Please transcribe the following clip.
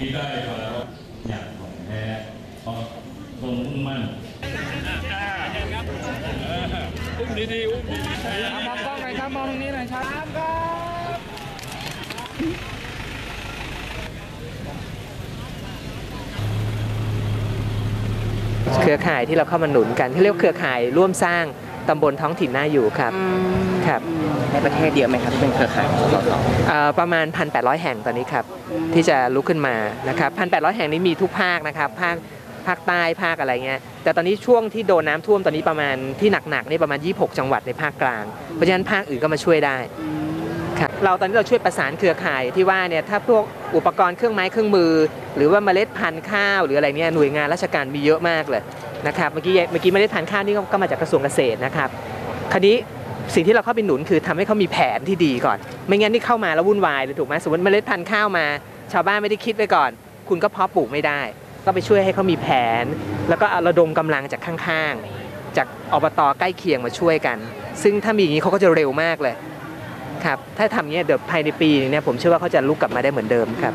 นี้ได้มาแล้วอยากของแท้เพราะทรงมุ่งมั่นอุ้มดีๆอุ้มดีมองกล้องหน่อยครับมองตรงนี้หน่อยครับครับเครือข่ายที่เราเข้ามาหนุนกันที่เรียกว่าเครือข่ายร่วมสร้าง ตำบลท้องถิ่นน่าอยู่ครับครับในประเทศเดียวไหมครับที่เป็นเครือข่ายของสสเอ่อประมาณ 1,800 แห่งตอนนี้ครับที่จะลุกขึ้นมานะครับ1,800 แห่งนี้มีทุกภาคนะครับภาคภาคใต้ภาคอะไรเงี้ยแต่ตอนนี้ช่วงที่โดนน้ำท่วมตอนนี้ประมาณที่หนักๆนี่ประมาณ 26 จังหวัดในภาคกลาง เพราะฉะนั้นภาคอื่นก็มาช่วยได้ครับเราตอนนี้เราช่วยประสานเครือข่ายที่ว่าเนี่ยถ้าพวกอุปกรณ์เครื่องไม้เครื่องมือ หรือว่าเมล็ดพันธุ์ข้าว หรืออะไรเนี่ยหน่วยงานราชการมีเยอะมากเลย นะครับเมื่อกี้เมื่อกี้เมล็ดพันธุ์ข้าวนี่ก็มาจากกระทรวงเกษตรนะครับคราวนี้สิ่งที่เราเข้าไปหนุนคือทำให้เขามีแผนที่ดีก่อน ไม่งั้นนี่เข้ามาแล้ววุ่นวายเลยถูกไหมสมมติเมล็ดพันธุ์ข้าวมา ชาวบ้านไม่ได้คิดไว้ก่อน คุณก็เพาะปลูกไม่ได้ ก็ไปช่วยให้เขามีแผน แล้วก็ระดมกำลังจากข้างๆ จากอบตใกล้เคียงมาช่วยกัน ซึ่งถ้ามีอย่างนี้เขาก็จะเร็วมากเลยครับถ้าทำอย่างนี้ยเดี๋ยวภายในปีนึงเนี่ยผมเชื่อว่าเขาจะลุกกลับมาได้เหมือนเดิมครับ